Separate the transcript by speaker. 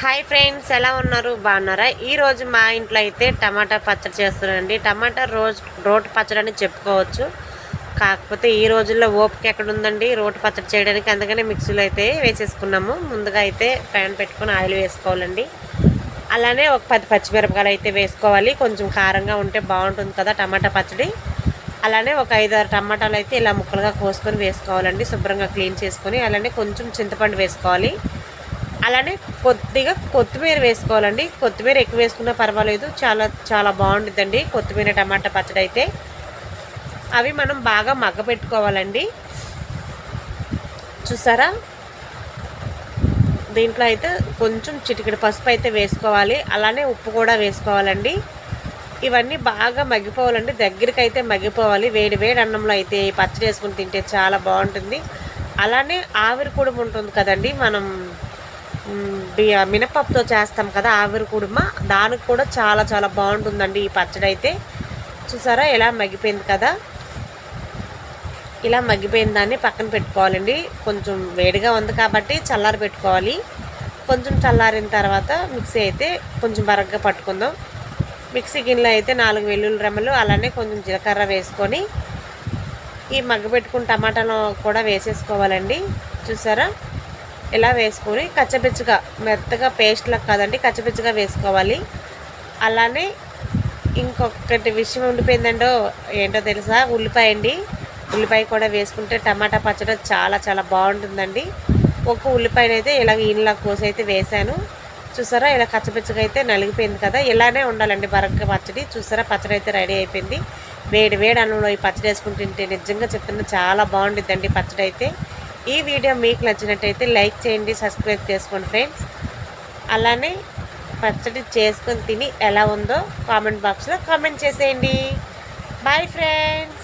Speaker 1: Hi friends ఎలా ఉన్నారు? బాగున్నారా? ఈరోజు మా ఇంట్లో అయితే టమాటా పచ్చడి చేస్తున్నానండి టమాటా రోజ్ రోటి పచ్చడి అని చెప్పుకోవచ్చు. కాకపోతే ఈ రోజుల్లో ఓపిక ఎక్కడ ఉందండి రోటి పచ్చడి చేయడానికి అందుకనే మిక్సీలో అయితే వేసేసుకున్నాము. ముందుగా అయితే ప్యాన్ పెట్టుకొని ఆయిల్ వేసుకోవాలండి. అలానే ఒక పది పచ్చిమిరపకాయలు అయితే వేసుకోవాలి. కొంచెం కారంగా ఉంటే బాగుంటుంది కదా టమాటా పచ్చడి. అలానే ఒక ఐదారు టమాటాలు అయితే ఇలా ముక్కలుగా కోసుకొని వేసుకోవాలండి. శుభ్రంగా క్లీన్ చేసుకొని అలానే కొంచెం చింతపండు వేసుకోవాలి. అలానే కొద్దిగా కొత్తిమీర వేసుకోవాలండి. కొత్తిమీర ఎక్కువ వేసుకున్నా పర్వాలేదు. చాలా చాలా బాగుంటుందండి కొత్తిమీర టమాటా పచ్చడి అయితే. అవి మనం బాగా మగ్గ పెట్టుకోవాలండి చూసారా? దీంట్లో అయితే కొంచెం చిటికెడు పసుపు అయితే వేసుకోవాలి. అలానే ఉప్పు కూడా వేసుకోవాలండి. ఇవన్నీ బాగా మగ్గిపోవాలండి. దగ్గరికి అయితే మగ్గిపోవాలి. వేడి వేడి అన్నంలో అయితే పచ్చడి వేసుకుని తింటే చాలా బాగుంటుంది. అలానే ఆవిరి కూడా ఉంటుంది కదండి. మనం మినపప్పుతో చేస్తాం కదా ఆవిరి కుడుమ. దానికి కూడా చాలా చాలా బాగుంటుందండి ఈ పచ్చడి అయితే చూసారా ఎలా మగ్గిపోయింది కదా? ఇలా మగ్గిపోయిన దాన్ని పక్కన పెట్టుకోవాలండి. కొంచెం వేడిగా ఉంది కాబట్టి చల్లారి పెట్టుకోవాలి. కొంచెం చల్లారిన తర్వాత మిక్సీ అయితే కొంచెం బరగ్గా పట్టుకుందాం. మిక్సీ గిన్నెలో అయితే నాలుగు వెల్లుల్లి రెమ్మలు అలానే కొంచెం జీలకర్ర వేసుకొని ఈ మగ్గ పెట్టుకున్న టమాటాలు కూడా వేసేసుకోవాలండి. చూసారా? ఇలా వేసుకొని కచ్చపిచ్చగా మెత్తగా పేస్ట్లా కాదండి కచ్చపిచ్చగా వేసుకోవాలి. అలానే ఇంకొకటి విషయం ఉండిపోయిందండో ఏంటో తెలుసా? ఉల్లిపాయ అండి. ఉల్లిపాయ కూడా వేసుకుంటే టమాటా పచ్చడి చాలా చాలా బాగుంటుందండి. ఒక ఉల్లిపాయనైతే ఇలా ఇంట్లో కోసి అయితే వేసాను చూసారా? ఇలా కచ్చపిచ్చగా అయితే నలిగిపోయింది కదా? ఇలానే ఉండాలండి బరగ్గ పచ్చడి. చూసారా? పచ్చడి అయితే రెడీ అయిపోయింది. వేడి వేడి అన్నంలో ఈ పచ్చడి వేసుకుంటుంటే నిజంగా చెప్తున్నా చాలా బాగుంటుందండి పచ్చడి అయితే. ఈ వీడియో మీకు నచ్చినట్టయితే లైక్ చేయండి సబ్స్క్రైబ్ చేసుకోండి ఫ్రెండ్స్. అలానే పచ్చడి చేసుకొని తిని ఎలా ఉందో కామెంట్ బాక్స్లో కామెంట్ చేసేయండి. Bye friends.